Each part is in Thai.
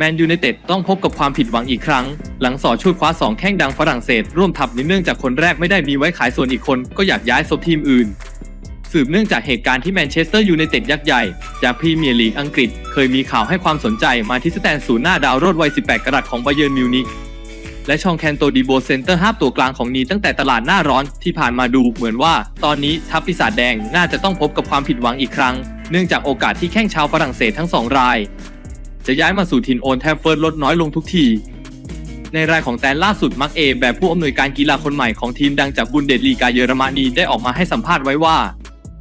แมนยูไนเต็ดต้องพบกับความผิดหวังอีกครั้ง หลังสอชุดคว้า 2 แข้งดังฝรั่งเศส ร่วมทัพในเนื่องจากคนแรกไม่ได้มีไว้ขายส่วนอีกคนก็อยากย้ายซบทีมอื่น สืบเนื่องจากเหตุการณ์ที่แมนเชสเตอร์ยูไนเต็ดยักษ์ใหญ่ จากพรีเมียร์ลีกอังกฤษ เคยมีข่าวให้ความสนใจมาที่สแตนศูนย์หน้าดาวโรดวัย 18 กรัตของไบเยิร์นมิวนิกและชองแคนโตดีโบเซนเตอร์ห้าตัวกลางของนีตั้งแต่ตลาดหน้าร้อนที่ผ่านมาดูเหมือนว่า ตอนนี้ทัพปีศาจแดงน่าจะต้องพบกับความผิดหวังอีกครั้ง เนื่องจากโอกาสที่แข้งชาวฝรั่งเศสทั้งสองราย จะย้ายมาสู่ถิ่นโอนแทฟเฟิร์ดลดน้อยลงทุกที ในรายของแตนล่าสุดมักเอแบบผู้อำนวยการกีฬาคนใหม่ของทีมดังจากบุนเดสลีกาเยอรมนีได้ออกมาให้สัมภาษณ์ไว้ว่า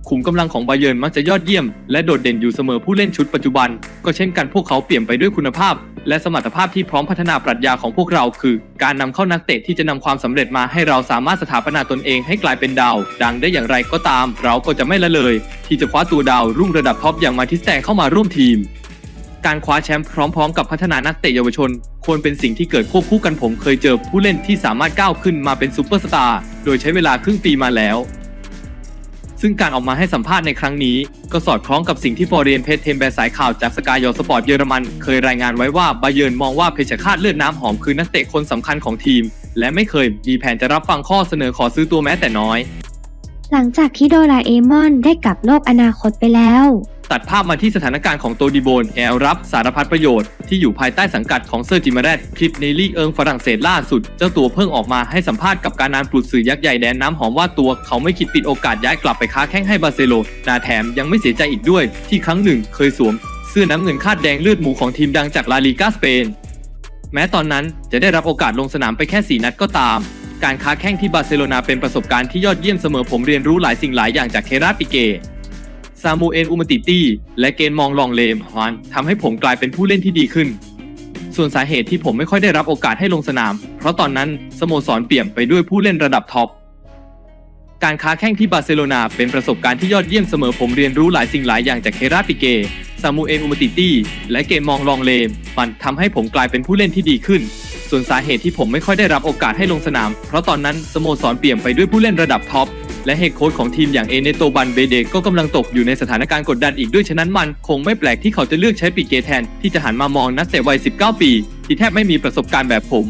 ขุมกำลังของบาเยิร์นมักจะยอดเยี่ยม และโดดเด่นอยู่เสมอผู้เล่นชุดปัจจุบัน ก็เช่นกันพวกเขาเปลี่ยนไปด้วยคุณภาพ และสมรรถภาพที่พร้อมพัฒนาปรัชญาของพวกเราคือ การนำเข้านักเตะที่จะนำความสำเร็จมาให้เราสามารถสถาปนาตนเองให้กลายเป็นดาว ดังได้อย่างไรก็ตาม เราก็จะไม่ละเลย ที่จะคว้าตัวดาวรุ่งระดับท็อปอย่างมาทิสแตงเข้ามาร่วมทีม การคว้าแชมป์พร้อมๆ กับพัฒนานักเตะเยาวชน ควรเป็นสิ่งที่เกิดควบคู่กันผมเคยเจอผู้เล่นที่สามารถก้าวขึ้นมาเป็นซูเปอร์สตาร์โดยใช้เวลาครึ่งปีมาแล้ว ซึ่งการออกมาให้สัมภาษณ์ในครั้งนี้ ก็สอดคล้องกับสิ่งที่ฟอร์เรียนเพชรเทมแบร์สายข่าวจากสกายยอสปอร์ตเยอรมัน เคยรายงานไว้ว่าบาเยิร์นมองว่าเพชรฆาตเลือดน้ำหอมคือนักเตะคนสำคัญของทีม และไม่เคยมีแผนจะรับฟังข้อเสนอขอซื้อตัวแม้แต่น้อย หลังจากที่โดราเอมอนได้กลับโลกอนาคตไปแล้ว ตัดภาพมาที่สถานการณ์ของโตดิโบนแอลรับสารพัดประโยชน์ที่อยู่ภายใต้สังกัดของเซอร์จิมาแรดคลิปในลีกเอิงฝรั่งเศสล่าสุด เจ้าตัวเพิ่งออกมาให้สัมภาษณ์กับการนานปลุดสื่อยักษ์ใหญ่แดนน้ำหอมว่าตัวเขาไม่คิดปิดโอกาสย้ายกลับไปค้าแข้งให้บาร์เซโลนาแถมยังไม่เสียใจอีกด้วย ที่ครั้งหนึ่งเคยสวมเสื้อน้ำเงินคาดแดงเลือดหมูของทีมดังจากลาลีกาสเปน แม้ตอนนั้นจะได้รับโอกาสลงสนามไปแค่ 4 นัดก็ตาม การค้าแข้งที่บาร์เซโลนาเป็นประสบการณ์ที่ยอดเยี่ยมเสมอผมเรียนรู้หลายสิ่งหลายอย่างจากเคราปิเก ซามูเอลอุมติตี้และเกณฑ์มองลองเลมฮอนทำให้ผมกลายเป็นผู้เล่นที่ดีขึ้น ส่วนสาเหตุที่ผมไม่ค่อยได้รับโอกาสให้ลงสนาม เพราะตอนนั้นสโมสรเปี่ยมไปด้วยผู้เล่นระดับท็อปการค้าแข้งที่บาร์เซโลนาเป็นประสบการณ์ที่ยอดเยี่ยมเสมอผมเรียนรู้หลายสิ่งหลายอย่างจากเคราปิเกซามูเอลอุมติตี้และเกณฑ์มองลองเลมมันทำให้ผมกลายเป็นผู้เล่นที่ดีขึ้น ส่วนสาเหตุที่ผมไม่ค่อยได้รับโอกาสให้ลงสนาม เพราะตอนนั้นสโมสรเปี่ยมไปด้วยผู้เล่นระดับท็อป และเฮดโค้ชของทีมอย่างเอเนโตบันเบเดก็กำลังตกอยู่ในสถานการณ์กดดันอีกด้วยฉะนั้นมันคงไม่แปลกที่เขาจะเลือกใช้ปีเกแทน ที่จะหันมามองนักเตะวัย 19 ปี ที่แทบไม่มีประสบการณ์แบบผม